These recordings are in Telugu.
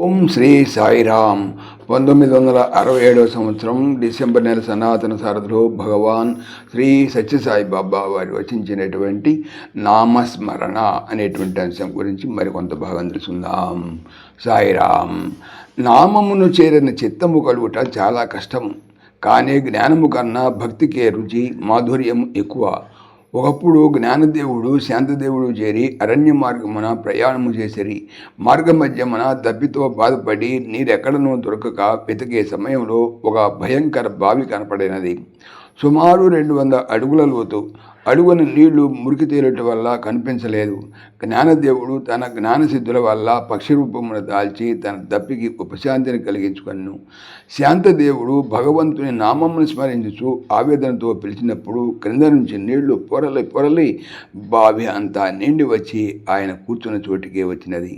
ఓం శ్రీ సాయిరామ్. పంతొమ్మిది వందల అరవై ఏడవ సంవత్సరం డిసెంబర్ నెల సనాతన సారథిలో భగవాన్ శ్రీ సత్యసాయి బాబా వారు వచించినటువంటి నామస్మరణ అనేటువంటి అంశం గురించి మరికొంత భాగం తెలుసుకుందాం. సాయిరామ్. నామమును చేరిన చిత్తము కలుగుట చాలా కష్టం కానీ జ్ఞానము కన్నా భక్తికే రుచి మాధుర్యం ఎక్కువ. ఒకప్పుడు జ్ఞానదేవుడు శాంతదేవుడు చేరి అరణ్య మార్గమున ప్రయాణము చేసిరి. మార్గ మధ్యమున దప్పితో బాధపడి నీరెక్కడనూ దొరకక వెతికే సమయంలో ఒక భయంకర బావి కనపడినది. సుమారు రెండు వందల అడుగుల లోతు. అడుగున నీళ్ళు మురికి తీరట వల్ల కనిపించలేదు. జ్ఞానదేవుడు తన జ్ఞానసిద్ధుల వల్ల పక్షి రూపమును దాల్చి తన దప్పికి ఉపశాంతిని కలిగించుకొను శాంతదేవుడు భగవంతుని నామమును స్మరించుచు ఆవేదనతో పిలిచినప్పుడు క్రింద నుంచి నీళ్ళు పొరలి పొరలి బావి అంతా నిండి వచ్చి ఆయన కూర్చున్న చోటికే వచ్చినది.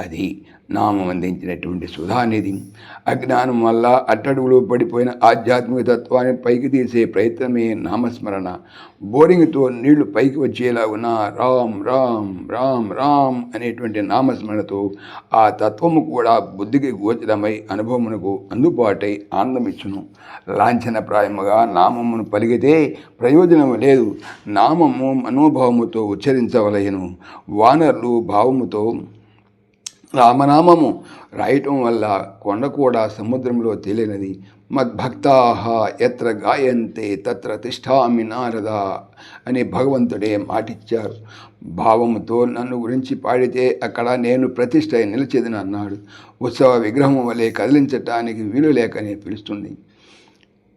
అది నామం అందించినటువంటి సుధానిధి. అజ్ఞానం వల్ల అట్టడుగులో పడిపోయిన ఆధ్యాత్మిక తత్వాన్ని పైకి తీసే ప్రయత్నమే నామస్మరణ. బోరింగ్తో నీళ్ళు పైకి వచ్చేలా ఉన్న రామ్ రామ్ రామ్ రామ్ అనేటువంటి నామస్మరణతో ఆ తత్వము కూడా బుద్ధికి గోచరమై అనుభవమునకు అందుబాటై ఆనందమిచ్చును. లాంఛనప్రాయముగా నామమును పలిగితే ప్రయోజనము లేదు. నామము మనోభావముతో ఉచ్చరించవలయను వానర్లు భావముతో రామనామము. రాయటం వల్ల కొండ కూడా సముద్రంలో తేలినది. మద్భక్తా ఎత్ర గాయంతే తత్ర తిష్టామి నారద అని భగవంతుడే మాటిచ్చారు. భావముతో నన్ను గురించి పాడితే అక్కడ నేను ప్రతిష్ట నిలిచేదని అన్నాడు. ఉత్సవ విగ్రహం వలె కదిలించటానికి వీలు లేకనే పిలుస్తుంది.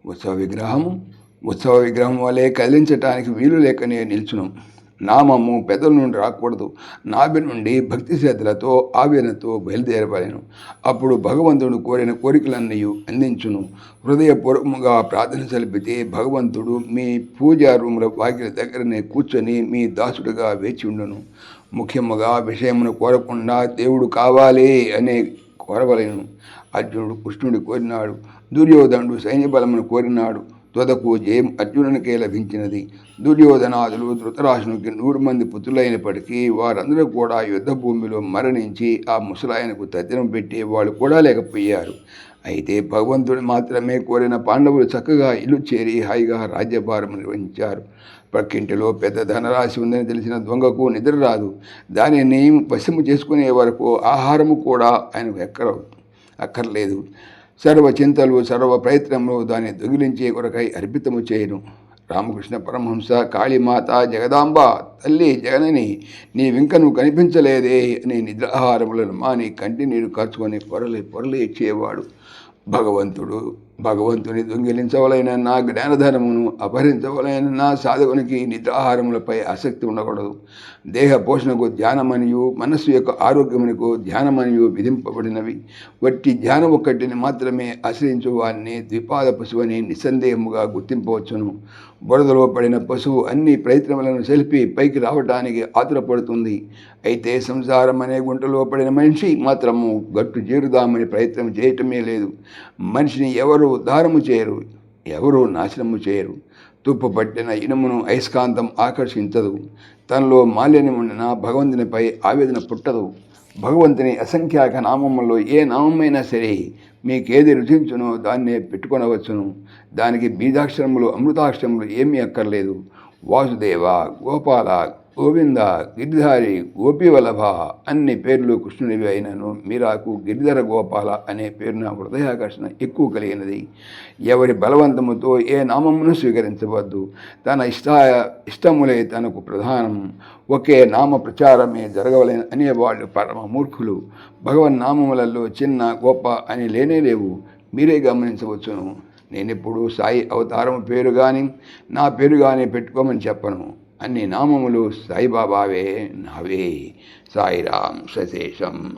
ఉత్సవ విగ్రహము? ఉత్సవ విగ్రహం వలె కదిలించటానికి వీలు లేకనే నిల్చును. నామము పెదల నుండి రాకూడదు. నాభి నుండి భక్తి శ్రద్ధలతో ఆవేదనతో బయలుదేరవలను. అప్పుడు భగవంతుడు కోరిన కోరికలన్నీ అందించును. హృదయపూర్వముగా ప్రార్థన సలిపితే భగవంతుడు మీ పూజా రూముల వాకిల దగ్గరనే కూర్చొని మీ దాసుడుగా వేచి ఉండును. ముఖ్యముగా విషయమును కోరకుండా దేవుడు కావాలి అనే కోరవలేను. అర్జునుడు కృష్ణుడి కోరినాడు. దుర్యోధనుడు సైన్య బలమును కోరినాడు. త్వదకు జయం అర్జునునికే లభించినది. దుర్యోధనాదులు ధృతరాష్ట్రునికి నూరు మంది పుత్రులైనప్పటికీ వారందరూ కూడా యుద్ధ భూమిలో మరణించి ఆ ముసలాయనకు తద్దినం పెట్టి వాళ్ళు కూడా లేకపోయారు. అయితే భగవంతుడు మాత్రమే కోరిన పాండవులు చక్కగా ఇల్లు చేరి హాయిగా రాజ్యభారం నిర్వహించారు. పక్కింటిలో పెద్ద ధనరాశి ఉందని తెలిసిన దొంగకు నిద్ర రాదు. దానిని వశము చేసుకునే వరకు ఆహారము కూడా ఆయనకు ఎక్కర అక్కర్లేదు. సర్వ చింతలు సర్వ ప్రయత్నములు దాన్ని దొగిలించే కొరకై అర్పితము చేయను. రామకృష్ణ పరమహంస కాళీమాత జగదాంబ తల్లి జగనని నీ వింక కనిపించలేదే అని నిద్రాహారములను మాని కంటి నీరు కార్చుకొని పొరలి పొరలి ఇచ్చేవాడు భగవంతుడు. భగవంతుని దొంగిలించవలైన నా జ్ఞానధనమును అపహరించవలైన నా సాధకునికి నిద్రాహారములపై ఆసక్తి ఉండకూడదు. దేహ పోషణకు ధ్యానమనియు మనస్సు యొక్క ఆరోగ్యమునకు ధ్యానమనియు విధింపబడినవి. వట్టి ధ్యానం ఒక్కటిని మాత్రమే ఆశ్రయించు వారిని ద్విపాద పశువుని నిస్సందేహముగా గుర్తింపవచ్చును. బురదలో పడిన పశువు అన్ని ప్రయత్నములను సెలిపి పైకి రావటానికి ఆతురపడుతుంది. అయితే సంసారం అనే గుంటలో పడిన మనిషి మాత్రము గట్టు చేరుదామని ప్రయత్నం చేయటమే లేదు. మనిషిని ఎవరు ఉద్ధారము చేయరు ఎవరు నాశనము చేయరు. తుప్పు పట్టిన ఇనుమును అయస్కాంతం ఆకర్షించదు. తనలో మాలిన్యం ఉండిన భగవంతునిపై ఆవేదన పుట్టదు. భగవంతుని అసంఖ్యాక నామములో ఏ నామమైనా సరే మీకేది రుచించునో దాన్నే పెట్టుకొనవచ్చును. దానికి బీజాక్షరములు అమృతాక్షరములు ఏమీ అక్కర్లేదు. వాసుదేవ గోపాల గోవింద గిరిధారి గోపీవల్లభ అన్ని పేర్లు కృష్ణుడివి అయినను మీరాకు గిరిధర గోపాల అనే పేరు నా హృదయాకర్షణ ఎక్కువ కలిగినది. ఎవరి బలవంతముతో ఏ నామమును స్వీకరించవద్దు. తన ఇష్ట ఇష్టములే తనకు ప్రధానం. ఒకే నామ ప్రచారమే జరగవలేని అనేవాళ్ళు పరమ మూర్ఖులు భగవన్ నామములలో చిన్న గొప్ప అని లేనే లేవు. మీరే గమనించవచ్చును. నేనెప్పుడు సాయి అవతారం పేరు కానీ నా పేరు కానీ పెట్టుకోమని చెప్పను. అన్ని నామములు సాయిబాబావే నావే. సాయిరాం సశేషం.